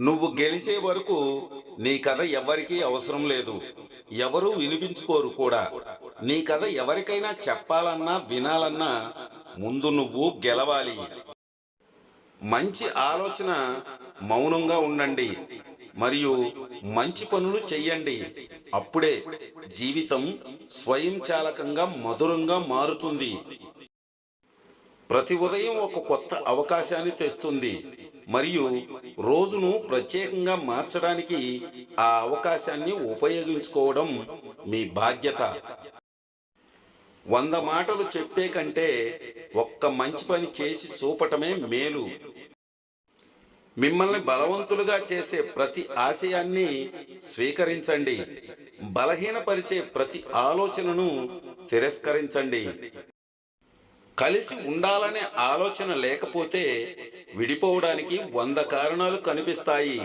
నువ్వు గెలిచే వరకు నీ కథ ఎవరికీ అవసరం లేదు. ఎవరు వినిపించుకోరు కూడా. నీ కథ ఎవరికైనా చెప్పాలన్నా వినాలన్నా ముందు నువ్వు గెలవాలి. మంచి ఆలోచన మౌనంగా ఉండండి. మరియు మంచి పనులు చెయ్యండి. అప్పుడే జీవితం స్వయంచాలకంగా మధురంగా మారుతుంది. ప్రతి ఉదయం ఒక కొత్త అవకాశాన్ని తెస్తుంది. మరియు రోజును ప్రత్యేకంగా మార్చడానికి ఆ అవకాశాన్ని ఉపయోగించుకోవడం మీ బాధ్యత. వంద మాటలు చెప్పే కంటే ఒక్క మంచి పని చేసి చూపటమే మేలు. మిమ్మల్ని బలవంతులుగా చేసే ప్రతి ఆశయాన్ని స్వీకరించండి. బలహీనపరిచే ప్రతి ఆలోచనను తిరస్కరించండి. కలిసి ఉండాలనే ఆలోచన లేకపోతే విడిపోవడానికి వంద కారణాలు కనిపిస్తాయి.